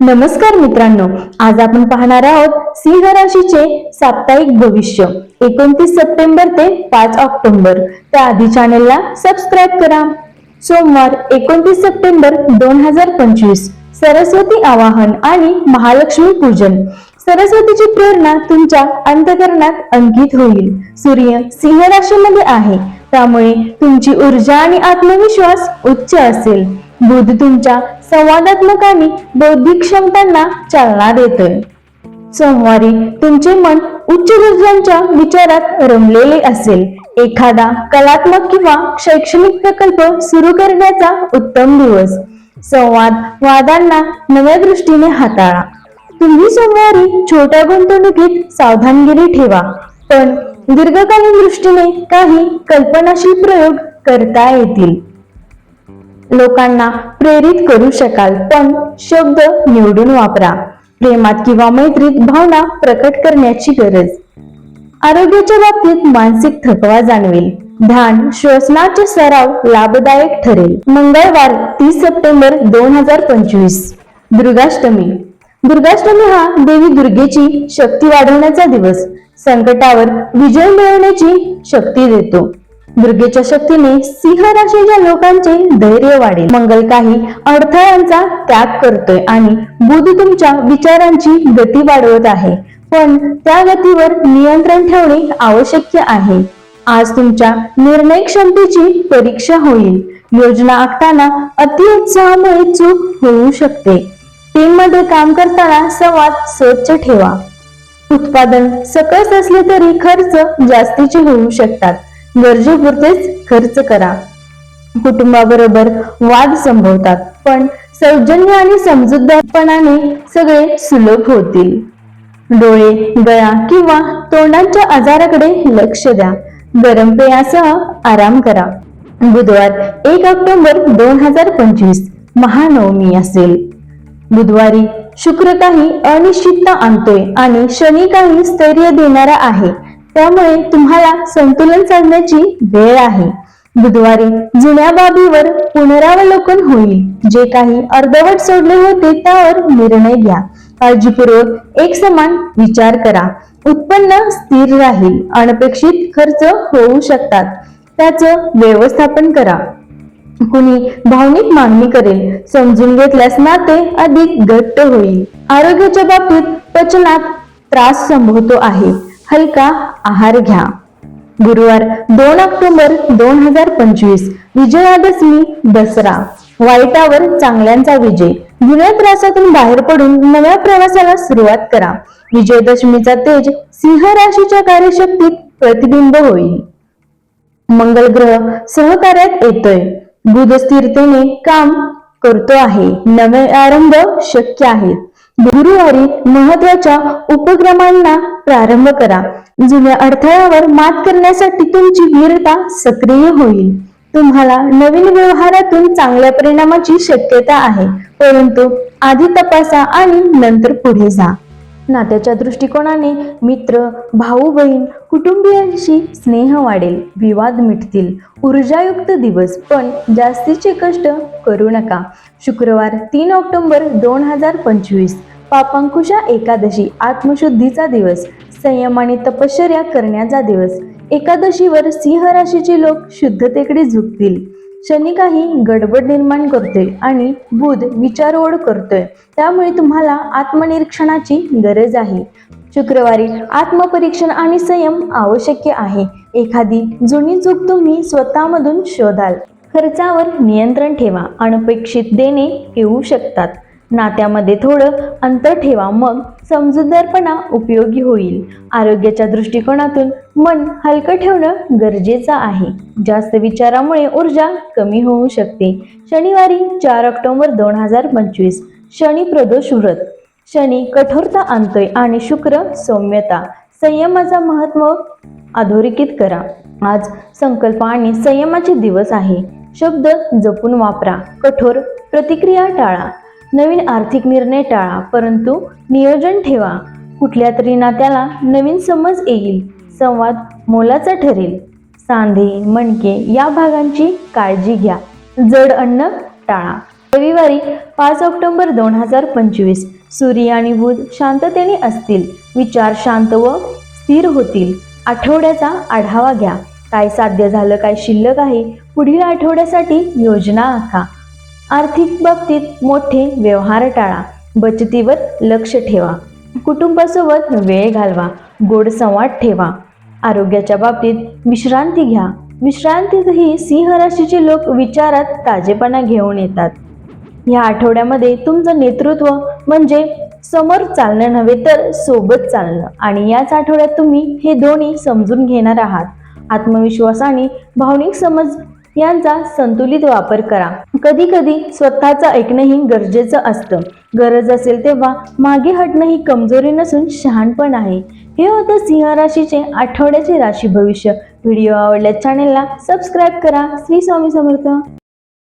नमस्कार मित्रांनो आज आपण पाहणार आहोत सिंह राशीचे साप्ताहिक भविष्य एकोणतीस सप्टेंबर ते पाच ऑक्टोबर. त्याआधी चॅनेलला सबस्क्राईब करा. सोमवार एकोणतीस सप्टेंबर दोन हजार पंचवीस. सरस्वती आवाहन आणि महालक्ष्मी पूजन. सरस्वतीची प्रेरणा तुमच्या अंतकरणात अंकित होईल. सूर्य सिंह राशीमध्ये आहे. त्यामुळे तुमची ऊर्जा आणि आत्मविश्वास उच्च असेल. बुध तुमच्या संवादात्मक आणि बौद्धिक क्षमतांना चालना देतोय. सोमवारी तुमचे मन उच्च दर्जांच्या विचारात रमलेले असेल. एखादा कलात्मक किंवा शैक्षणिक प्रकल्प सुरू करण्याचा उत्तम दिवस. संवाद वादांना नव्या दृष्टीने हाताळा. तुम्ही सोमवारी छोट्या गुंतवणुकीत सावधानगिरी ठेवा. पण दीर्घकालीन दृष्टीने काही कल्पनाशील प्रयोग करता येतील. लोकांना प्रेरित करू शकाल पण शब्द निवडून वापरा. प्रेमात किंवा मैत्रीत भावना प्रकट करण्याची गरज. आरोग्याच्या बाबतीत मानसिक थकवा जाणवेल. ध्यान श्वसनाचे सराव लाभदायक ठरेल. मंगळवार तीस सप्टेंबर दोन हजार पंचवीस. दुर्गाष्टमी. दुर्गाष्टमी हा देवी दुर्गेची शक्ती वाढवण्याचा दिवस. संकटावर विजय मिळवण्याची शक्ती देतो. दुर्गेच्या शक्तीने सिंह राशीच्या लोकांचे धैर्य वाढेल. मंगल काही अडथळ्यांचा त्याग करतोय आणि बुध तुमच्या विचारांची गती वाढवत आहे. पण त्या गतीवर नियंत्रण ठेवणे आवश्यक आहे. आज तुमच्या निर्णय क्षमतेची परीक्षा होईल. योजना आखताना अतिउत्साहामुळे चूक होऊ शकते. टीममध्ये काम करताना संवाद स्वच्छ ठेवा. उत्पादन सकस असले तरी खर्च जास्तीचे होऊ शकतात. गरजेपुरतेच खर्च करा. कुटुंबाबरोबर वाद संभवतात पण सौजन्य आणि समजूतदारपणाने सगळे सुलभ होतील. डोळे गळा किंवा तोंडाच्या आजाराकडे लक्ष द्या. गरम पेयासह आराम करा. बुधवार एक ऑक्टोबर दोन हजार पंचवीस महानवमी असेल. बुधवारी शुक्र काही अनिश्चितता आणतोय आणि शनी काही स्थैर्य देणारा आहे. त्यामुळे तुम्हाला संतुलन साधण्याची वेळ आहे. बुधवारी जुन्या बाबीवर पुनरावलोकन होईल. जे काही अर्धवट सोडले होते त्यावर निर्णय घ्या. काळजीपूर्वक एक समान विचार करा. उत्पन्न स्थिर राहील. अनपेक्षित खर्च होऊ शकतात. त्याचं व्यवस्थापन करा. कुणी भावनिक मागणी करेल. समजून घेतल्यास नाते अधिक घट्ट होईल. आरोग्याच्या बाबतीत पचनात त्रास संभवतो आहे. हलका आहार घ्या. गुरुवार दोन ऑक्टोबर दोन हजार पंचवीस विजयादशमी दसरा. वाईटावर चांगल्यांचा विजय. जुन्या त्रासातून बाहेर पडून नव्या प्रवासाला सुरुवात करा. विजयदशमीचा तेज सिंह राशीच्या कार्यशक्तीत प्रतिबिंब होईल. मंगल ग्रह सहकार्यात येतोय. बुध स्थिरतेने काम करतो आहे. नवे आरंभ शक्य आहेत. गुरुवारी महत्त्वाच्या उपक्रमांना प्रारंभ करा. जुन्या अडथळ्यावर मात करण्यासाठी तुमची वीरता सक्रिय होईल. तुम्हाला नवीन व्यवहारातून चांगल्या परिणामाची शक्यता आहे. परंतु आधी तपासा आणि नंतर पुढे जा. नात्याच्या दृष्टिकोनाने मित्र भाऊ बहीण कुटुंबियांशी स्नेह वाढेल विवाद मिटतील. ऊर्जायुक्त दिवस पण जास्तीचे कष्ट करू नका. शुक्रवार तीन ऑक्टोबर दोन हजार पंचवीस. पापांकुशा एकादशी आत्मशुद्धीचा दिवस. संयम आणि तपश्चर्या करण्याचा दिवस. एकादशीवर सिंह राशीचे लोक शुद्धतेकडे झुकतील. शनी काही गडबड निर्माण करतोय आणि बुध विचारओढ करतोय. त्यामुळे तुम्हाला आत्मनिरीक्षणाची गरज आहे. शुक्रवारी आत्मपरीक्षण आणि संयम आवश्यक आहे. एखादी जुनी चूक तुम्ही स्वतःमधून शोधाल. खर्चावर नियंत्रण ठेवा. अनपेक्षित देणे येऊ शकतात. नात्यामध्ये थोडं अंतर ठेवा मग समजूतदारपणा उपयोगी होईल. आरोग्याच्या दृष्टिकोनातून मन हलकं ठेवणं गरजेचं आहे. जास्त विचारामुळे ऊर्जा कमी होऊ शकते. शनिवारी चार ऑक्टोबर दोन हजार पंचवीस शनी प्रदोष व्रत. शनी कठोरता आणतोय आणि शुक्र सौम्यता. संयमाचा महत्त्व अधोरेखित करा. आज संकल्प आणि संयमाचे दिवस आहे. शब्द जपून वापरा. कठोर प्रतिक्रिया टाळा. नवीन आर्थिक निर्णय टाळा परंतु नियोजन ठेवा. कुठल्या तरी नात्याला नवीन समज येईल संवाद मोलाचा ठरेल. सांधे मणके या भागांची काळजी घ्या. जड अन्न टाळा. रविवारी पाच ऑक्टोबर दोन हजार पंचवीस सूर्य आणि बुध शांततेने असतील. विचार शांत व स्थिर होतील. आठवड्याचा आढावा घ्या. काय साध्य झालं काय शिल्लक आहे? पुढील आठवड्यासाठी योजना आखा. आर्थिक बाबतीत मोठे व्यवहार टाळा. बचतीवर लक्ष ठेवा. कुटुंबासोबत वेळ घालवा. गोड संवाद ठेवा. आरोग्याच्या बाबतीत विश्रांती घ्या. विश्रांतीतही सिंह राशीचे लोक विचारात ताजेपणा घेऊन येतात. या आठवड्यामध्ये तुमचं नेतृत्व म्हणजे समोर चालणं नव्हे तर सोबत चालणं. आणि याच आठवड्यात तुम्ही हे दोन्ही समजून घेणार आहात. आत्मविश्वास आणि भावनिक समज यांचा संतुलित वापर करा. कधी कधी स्वतःचं ऐकणंही गरजेचं असतं. गरज असेल तेव्हा मागे हटणं ही कमजोरी नसून शहाणपण आहे. हे होतं सिंह राशीचे आठवड्याचे राशी भविष्य. व्हिडिओ आवडल्यास चॅनेलला सबस्क्राईब करा. श्री स्वामी समर्थ.